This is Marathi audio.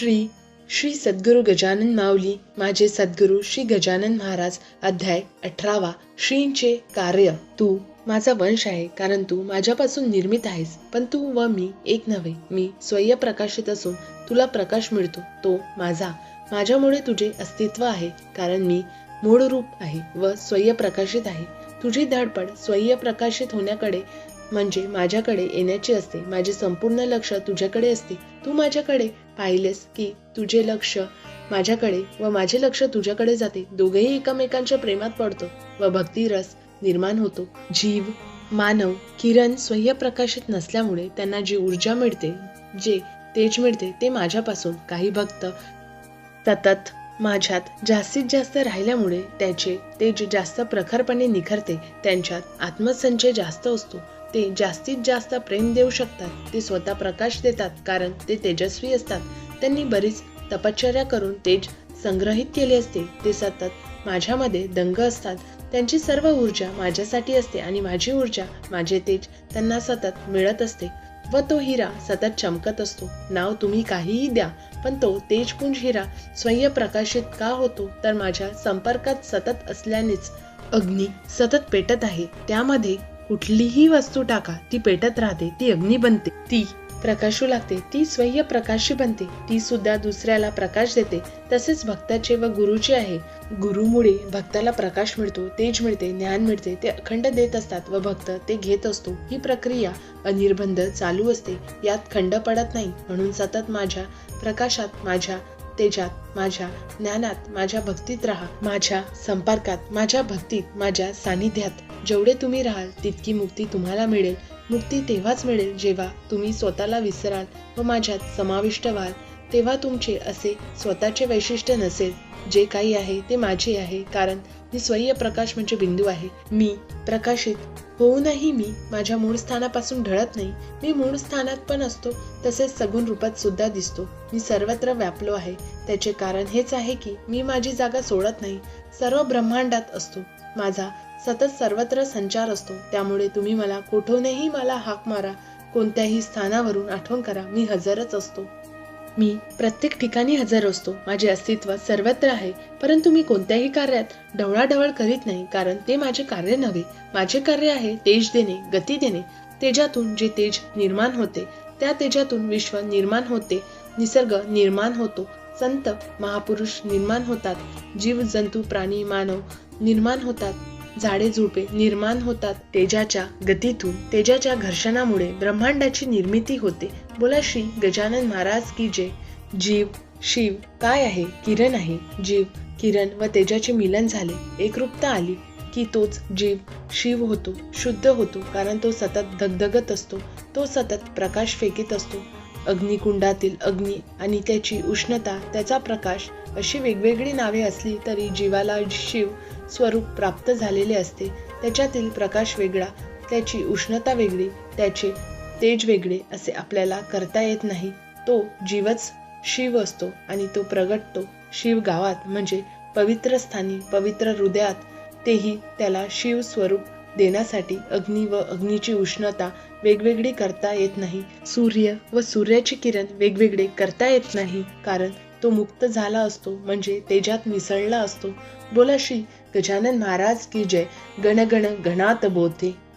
श्री श्री सद्गुरू गजानन माऊली माझे सद्गुरू श्री गजानन महाराज अध्याय अठरावा. श्रींचे कार्य. तू माझा वंश आहे कारण तू माझ्यापासून निर्मित आहेस पण तू व मी एक नव्हे. मी स्वयं प्रकाशित असून तुला प्रकाश मिळतो तो माझा. माझ्यामुळे तुझे अस्तित्व आहे कारण मी मूळ रूप आहे व स्वयं प्रकाशित आहे. तुझी धडपड स्वयं प्रकाशित होण्याकडे म्हणजे माझ्याकडे येण्याची असते माझे संपूर्ण लक्ष तुझ्याकडे असते. तू माझ्याकडे पाहिलेस की तुझे लक्ष माझ्याकडे व माझे लक्ष तुझ्याकडे जाते. दोघेही एकमेकांच्या प्रेमात पडतो व भक्ती रस निर्माण होतो. जीव मानव किरण स्वयं प्रकाशित नसल्यामुळे त्यांना जी ऊर्जा मिळते जे तेज मिळते ते माझ्यापासून. काही भक्त सतत माझ्यात जास्तीत जास्त राहिल्यामुळे त्याचे तेज जास्त प्रखरपणे निखरते. त्यांच्यात आत्मसंचय जास्त असतो. ते जास्तीत जास्त प्रेम देऊ शकतात. ते स्वतः प्रकाश देतात कारण ते तेजस्वी असतात. त्यांनी बरीच तपश्चर्या करून तेज संग्रहित केले असते. ते सतत माझ्यामध्ये दंग असतात. त्यांची सर्व ऊर्जा माझ्यासाठी असते आणि माझी ऊर्जा माझे तेज त्यांना सतत मिळत असते व तो हिरा सतत चमकत असतो. नाव तुम्ही काहीही द्या पण तो तेजपुंज हिरा स्वयं प्रकाशित का होतो तर माझ्या संपर्कात सतत असल्यानेच अग्नी सतत पेटत आहे. त्यामध्ये कुठलीही वस्तू टाका ती पेटत राहते ती अग्नी बनते. ती प्रकाशू लागते ती स्वयं प्रकाशी बनते ती सुद्धा दुसऱ्याला प्रकाश देते. तसेच भक्ताचे व गुरुचे आहे. गुरुमुळे भक्ताला प्रकाश मिळतो तेज मिळते ज्ञान मिळते ते अखंड देत असतात व भक्त ते घेत असतो. ही प्रक्रिया अनिर्बंध चालू असते. यात खंड पडत नाही. म्हणून सतत माझ्या प्रकाशात माझ्या तेजात माझ्या ज्ञानात माझ्या भक्तीत राहा. माझ्या संपर्कात माझ्या भक्तीत माझ्या सानिध्यात. जेवढे तुम्ही राहाल तितकी मुक्ती तुम्हाला मिळेल. मुक्ती तेव्हाच मिळेल जेव्हा तुम्ही स्वतःला विसराल व माझ्यात समाविष्ट व्हाल. तेव्हा तुमचे असे स्वतःचे वैशिष्ट्य नसेल. जे काही आहे ते माझे आहे कारण मी स्वयं प्रकाश म्हणजे बिंदू आहे. मी प्रकाशित होऊनही मी माझ्या मूळ स्थानापासून ढळत नाही. मी मूळ स्थानात पण असतो तसेच सगुण रूपात सुद्धा दिसतो. मी सर्वत्र व्यापलो आहे. त्याचे कारण हेच आहे की मी माझी जागा सोडत नाही. सर्व ब्रह्मांडात असतो. माझा सतत सर्वत्र संचार असतो. त्यामुळे तुम्ही मला कुठूनही मला हाक मारा कोणत्याही स्थानावरून आठवण करा मी हजरच असतो. मी प्रत्येक ठिकाणी हजर असतो. माझे अस्तित्व सर्वत्र आहे परंतु मी कोणत्याही कार्यात ढवळाढवळ करीत नाही कारण ते माझे कार्य नव्हे. माझे कार्य आहे तेज देणे गती देणे. तेजातून जे तेज निर्माण होते त्या तेजातून विश्व निर्माण होते. निसर्ग निर्माण होतो. संत महापुरुष निर्माण होतात. जीव जंतू प्राणी मानव निर्माण होतात. झाडे झुडपे निर्माण होतात तेजाच्या गतीतून. तेजाच्या घर्षणामुळे ब्रह्मांडाची निर्मिती होते. बोला श्री गजानन महाराज की जय. जीव शिव काय आहे? किरण आहे. जीव किरण व तेजाचे मिलन झाले. एकरूपता आली की तोच जीव शिव होतो शुद्ध होतो. कारण तो सतत धगधगत असतो. तो सतत प्रकाश फेकीत असतो. अग्निकुंडातील अग्नी आणि त्याची उष्णता त्याचा प्रकाश अशी वेगवेगळी नावे असली तरी जीवाला शिव स्वरूप प्राप्त झालेले असते. त्याच्यातील प्रकाश वेगळा त्याची उष्णता वेगळी त्याचे तेज वेगळे असे आपल्याला करता येत नाही. तो जीवच शिव असतो आणि तो प्रगटतो. शिव गावात म्हणजे पवित्र स्थानी पवित्र हृदयात तेही त्याला शिव स्वरूप देण्यासाठी अग्नी व अग्नीची उष्णता वेगवेगळी करता येत नाही. सूर्य व सूर्याची किरण वेगवेगळे करता येत नाही कारण तो मुक्त झाला असतो म्हणजे तेजात मिसळला असतो. बोला श्री गजानन महाराज की जय. गण गण गणात बोधे.